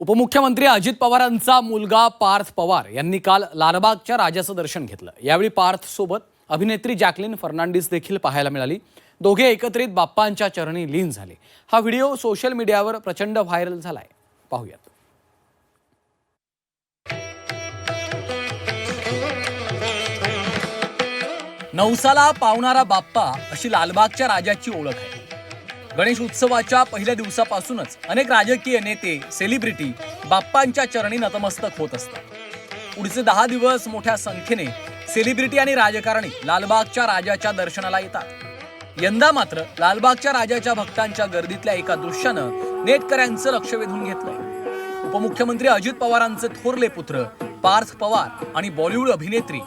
उपमुख्यमंत्री अजित पवारांचा मुलगा पार्थ पवार यांनी काल लालबागच्या राजाचं दर्शन घेतलं. यावेळी पार्थ सोबत अभिनेत्री जॅकलिन फर्नांडिस देखील पाहायला मिळाली. दोघे एकत्रित बाप्पांच्या चरणी लीन झाले. हा व्हिडिओ सोशल मीडियावर प्रचंड व्हायरल झालाय. पाहूयात. नवसाला पावणारा बाप्पा अशी लालबागच्या राजाची ओळख आहे. गणेश उत्सवाच्या पहिल्या दिवसापासूनच अनेक राजकीय नेते सेलिब्रिटी बाप्पांच्या चरणी नतमस्तक होत असतात. पुढचे दहा दिवस मोठ्या संख्येने सेलिब्रिटी आणि राजकारणी लालबागच्या राजाच्या दर्शनाला येतात. यंदा मात्र लालबागच्या राजाच्या भक्तांच्या गर्दीतल्या एका दृश्यानं नेटकऱ्यांचं लक्ष वेधून घेतलंय. उपमुख्यमंत्री अजित पवारांचे थोरले पुत्र पार्थ पवार आणि बॉलिवूड अभिनेत्री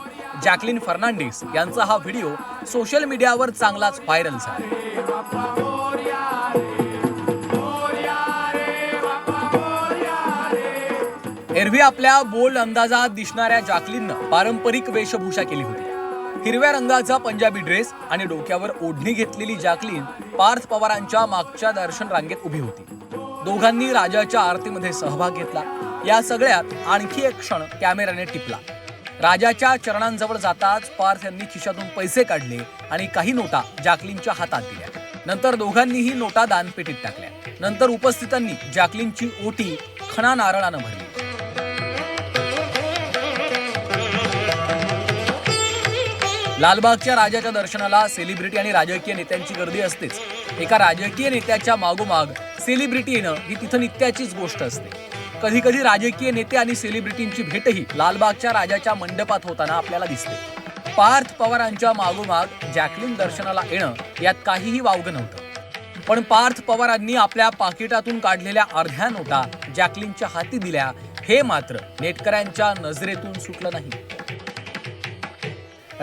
जॅकलिन फर्नांडिस यांचा हा व्हिडिओ सोशल मीडियावर चांगलाच व्हायरल झाला. एरवी आपल्या बोल्ड अंदाजात दिसणाऱ्या जॅकलिननं पारंपरिक वेशभूषा केली होती. हिरव्या रंगाचा पंजाबी ड्रेस आणि डोक्यावर ओढणी घेतलेली जॅकलिन पार्थ पवारांच्या मागच्या दर्शन रांगेत उभी होती. दोघांनी राजाच्या आरतीमध्ये सहभाग घेतला. या सगळ्यात आणखी एक क्षण कॅमेऱ्याने टिपला. राजाच्या चरणांजवळ जाताच पार्थ यांनी खिशातून पैसे काढले आणि काही नोटा जॅकलिनच्या हातात दिल्या. नंतर दोघांनीही नोटा दानपेटीत टाकल्या. नंतर उपस्थितांनी जॅकलिनची ओटी खणा नारळानं भरली. लालबागच्या राजाच्या दर्शनाला सेलिब्रिटी आणि राजकीय नेत्यांची गर्दी असतेच. एका राजकीय नेत्याच्या मागोमाग सेलिब्रिटी येणं ही तिथं नित्याचीच गोष्ट असते. कधी कधी राजकीय नेते आणि सेलिब्रिटींची भेटही लालबागच्या राजाच्या मंडपात होताना आपल्याला दिसते. पार्थ पवारांच्या मागोमाग जॅकलिन दर्शनाला येणं यात काहीही वावगं नव्हतं. पण पार्थ पवारांनी आपल्या पाकिटातून काढलेल्या अर्ध्या नोटा जॅकलिनच्या हाती दिल्या हे मात्र नेटकऱ्यांच्या नजरेतून सुटलं नाही.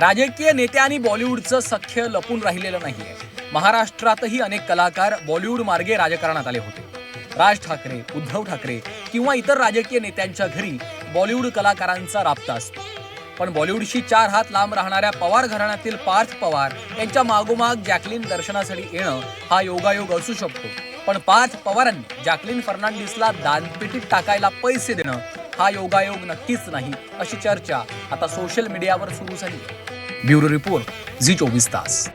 राजकीय नेते आणि बॉलिवूडचं सख्य लपून राहिलेलं नाहीये. महाराष्ट्रातही अनेक कलाकार बॉलिवूड मार्गे राजकारणात आले होते. राज ठाकरे उद्धव ठाकरे किंवा इतर राजकीय नेत्यांच्या घरी बॉलिवूड कलाकारांचा राबता असतो. पण बॉलिवूडशी चार हात लांब राहणाऱ्या पवार घराण्यातील पार्थ पवार यांच्या मागोमाग जॅकलिन दर्शनासाठी येणं हा योगायोग असू शकतो. पण पार्थ पवारांनी जॅकलिन फर्नांडिसला दानपेटीत टाकायला पैसे देणं हा योगायोग नक्कीच नाही अशी चर्चा आता सोशल मीडियावर सुरू झाली. ब्युरो रिपोर्ट झी चोवीस तास.